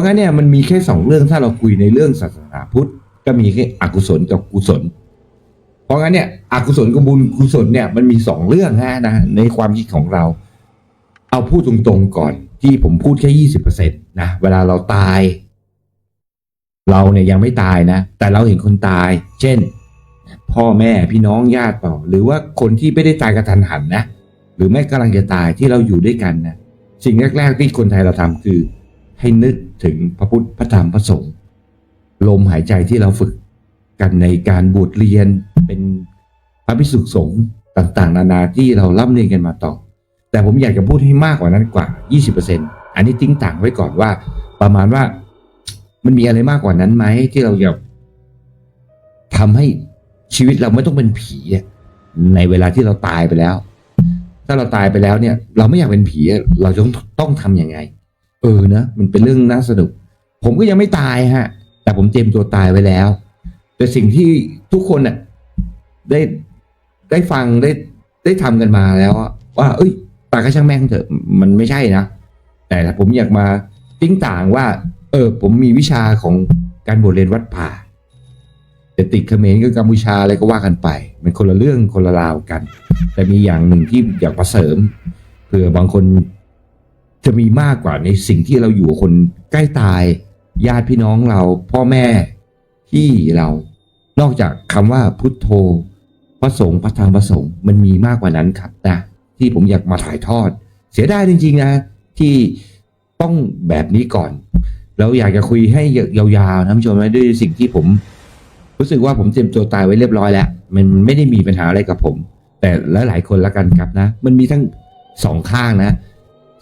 เพราะงั้นเนี่ยมันมีแค่สองเรื่องถ้าเราคุยในเรื่องศาสนาพุทธก็มีแค่อกุศลกับกุศล เพราะงั้นเนี่ยอกุศลกับบุญกุศลเนี่ยมันมีสองเรื่องฮะนะในความคิดของเรา เอาพูดตรงๆก่อน ที่ผมพูดแค่ยี่สิบเปอร์เซ็นตนะเวลาเราตาย เราเนี่ยยังไม่ตายนะ แต่เราเห็นคนตาย เช่น พ่อแม่พี่น้องญาติเปล่าหรือว่าคนที่ไม่ได้ตายกระทันหันนะหรือแม่กำลังจะตายที่เราอยู่ด้วยกันนะสิ่งแรก ๆ ที่คนไทยเราทำคือ ให้นึกถึงพระพุทธพระธรรมพระสงฆ์ลมหายใจที่เราฝึกกันในการบวชเรียนเป็นพระภิกษุสงฆ์ต่างๆ นานาที่เราล่ำเรียนกันมาต่อ แต่ผมอยากจะพูดให้มากกว่านั้นกว่า 20%อันนี้ทิ้งต่างไว้ก่อนว่า ประมาณว่ามันมีอะไรมากกว่านั้นไหมที่เราอยากทำให้ชีวิตเราไม่ต้องเป็นผีในเวลาที่เราตายไปแล้ว ถ้าเราตายไปแล้วเนี่ย เราไม่อยากเป็นผีเราจะต้องต้องทำยังไง เออนะมันเป็นเรื่องน่าสนุก ผมก็ยังไม่ตายฮะ แต่ผมเตรียมตัวตายไว้แล้ว แต่สิ่งที่ทุกคนน่ะได้ได้ฟังได้ได้ทำกันมาแล้วว่า เอ้ยตายก็ช่างแม่งเถอะมันไม่ใช่นะแต่ผมอยากมาติ้งต่างว่า เออ ผมมีวิชาของการบวชเรียนวัดป่าจะติดเขมรกับกัมพูชาอะไรก็ว่ากันไป มันคนละเรื่องคนละราวกัน แต่มีอย่างหนึ่งที่อยากมาเสริมเผื่อบางคน จะมีมากกว่าในสิ่งที่เราอยู่กับคนใกล้ตาย ญาติพี่น้องเรา พ่อแม่ที่เรา นอกจากคำว่าพุทโธพระสงฆ์พระธรรมพระสงฆ์มันมีมากกว่านั้นครับนะที่ผมอยากมาถ่ายทอด เสียดายจริงๆนะ ที่ต้องแบบนี้ก่อนแล้วอยากจะคุยให้ยาวๆท่านผู้ชมนะด้วยสิ่งที่ผม รู้สึกว่าผมเตรียมตัวตายไว้เรียบร้อยแล้วมันไม่ได้มีปัญหาอะไรกับผม แต่หลายๆคนละกันครับนะ มันมีทั้งสองข้างนะ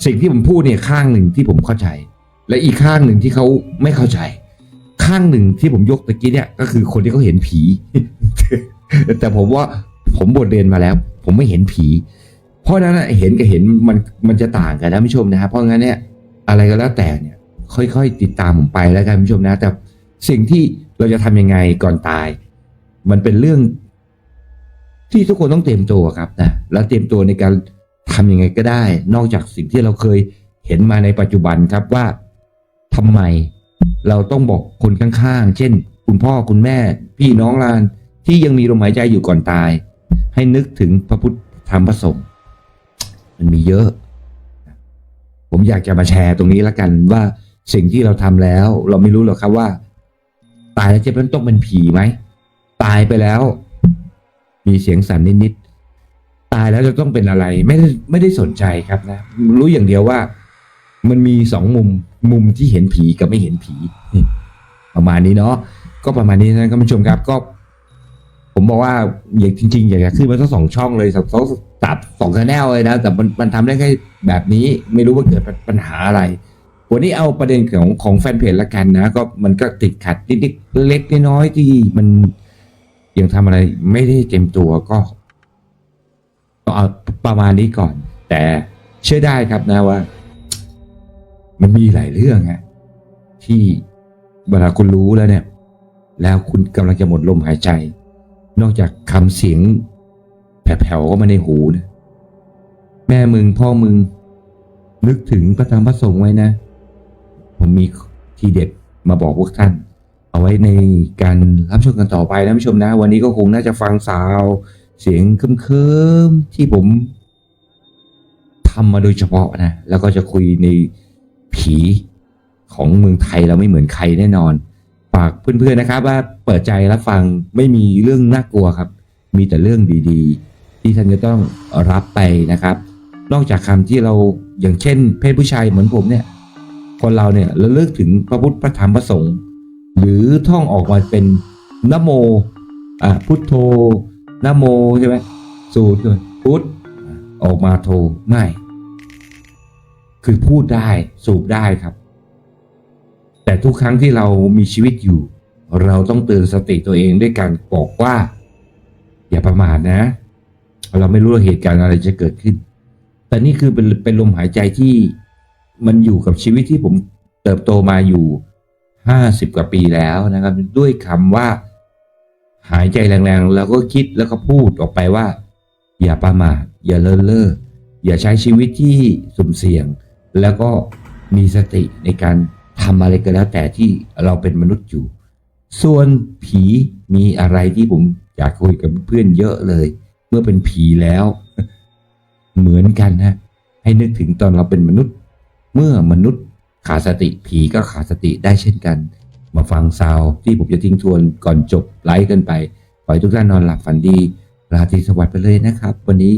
สิ่งที่ผมพูดเนี่ยข้างหนึ่งที่ผมเข้าใจ และอีกข้างหนึ่งที่เขาไม่เข้าใจ ข้างหนึ่งที่ผมยกตะกี้เนี่ยก็คือคนที่เขาเห็นผี แต่ผมว่าผมบทเรียนมาแล้ว ผมไม่เห็นผี เพราะนั้นเห็นกับเห็นมันมันจะต่างกันนะผู้ชมนะครับเพราะงั้นเนี่ยอะไรก็แล้วแต่เนี่ย ค่อยๆ ติดตามผมไปแล้วกันผู้ชมนะ แต่สิ่งที่เราจะทำยังไงก่อนตาย มันเป็นเรื่องที่ทุกคนต้องเตรียมตัวครับนะแล้วเตรียมตัวในการ ทำยังไงก็ได้ นอกจากสิ่งที่เราเคยเห็นมาในปัจจุบันครับว่าทำไมเราต้องบอกคนข้างๆ เช่น คุณพ่อคุณแม่ พี่น้องลานที่ยังมีลมหายใจอยู่ก่อนตาย ให้นึกถึงพระพุทธธรรมพระสงฆ์มันมีเยอะ ผมอยากจะมาแชร์ตรงนี้ล้วกันว่าสิ่งที่เราทำแล้ว เราไม่รู้หรอกครับว่า ตายแล้วจะเป็นต้องเป็นผีไหม ตายไปแล้ว มีเสียงสั่นนิดๆ ตายแล้วจะต้องเป็นอะไร ไม่ได้ไม่ได้สนใจครับนะ รู้อย่างเดียวว่า มันมีสองมุมมุมที่เห็นผีกับไม่เห็นผีประมาณนี้เนาะก็ประมาณนี้นะท่านผู้ชมครับก็ ผมบอกว่าอยากจริงๆอยากจะขึ้นมาทั้งสองช่องเลยสองสองตับสองแนลเลยนะ แต่มันมันทำได้แค่แบบนี้ ไม่รู้ว่าเกิดปัญหาอะไร วันนี้เอาประเด็นของของแฟนเพจละกันนะ ก็มันก็ติดขัดนิดๆเล็กๆน้อยๆที่มันยังทำอะไรไม่ได้เต็มตัวก็ ก็เอาประมาณนี้ก่อน แต่เชื่อได้ครับนะว่า มันมีหลายเรื่องฮะที่เวลาคุณรู้แล้วเนี่ย แล้วคุณกำลังจะหมดลมหายใจ นอกจากคำเสียงแผ่วๆเข้ามาในหูนะแม่มึงพ่อมึง นึกถึงพระธรรมพระสงฆ์ไว้นะ ผมมีทีเด็ดมาบอกพวกท่าน เอาไว้ในการรับชมกันต่อไปนะผู้ชมนะ วันนี้ก็คงน่าจะฟังสาว เสียงเคิมๆที่ผมทำมาโดยเฉพาะนะ แล้วก็จะคุยในผีของเมืองไทยเราไม่เหมือนใครแน่นอนฝากเพื่อนๆนะครับ ว่าเปิดใจรับฟังไม่มีเรื่องน่ากลัวครับ มีแต่เรื่องดีๆ ที่ท่านจะต้องรับไปนะครับ นอกจากคำที่เราอย่างเช่น เพศผู้ชายเหมือนผมเนี่ย คนเราเนี่ยเระลึกถึงพระพุทธพระธรรมพระสงฆ์หรือท่องออกมาเป็นนโมอะพุทโธ นโมใช่ไหมสูตรด้วยพุทธออกมาโทไม่ คือพูดได้สูบได้ครับ แต่ทุกครั้งที่เรามีชีวิตอยู่ เราต้องเตือนสติตัวเองด้วยการบอกว่า อย่าประมาทนะ เราไม่รู้ว่าเหตุการณ์อะไรจะเกิดขึ้น แต่นี่คือเป็นเป็นลมหายใจที่มันอยู่กับชีวิตที่ผมเติบโตมาอยู่ห้าสิบกว่าปีแล้วนะครับ ด้วยคำว่า หายใจแรงๆ แล้วก็คิดแล้วก็พูดออกไปว่า อย่าประมาทอย่าเลินเล่ออย่าใช้ชีวิตที่สุ่มเสี่ยง แล้วก็มีสติในการทำอะไรก็แล้วแต่ที่เราเป็นมนุษย์อยู่ ส่วนผีมีอะไรที่ผมอยากคุยกับเพื่อนเยอะเลย เมื่อเป็นผีแล้ว เหมือนกันฮะให้นึกถึงตอนเราเป็นมนุษย์ เมื่อมนุษย์ขาดสติผีก็ขาดสติได้เช่นกัน มาฟังซาวที่ผมจะทิ้งทวนก่อนจบไลฟ์กันไป ขอให้ทุกท่านนอนหลับฝันดี ราตรีสวัสดิ์ไปเลยนะครับ วันนี้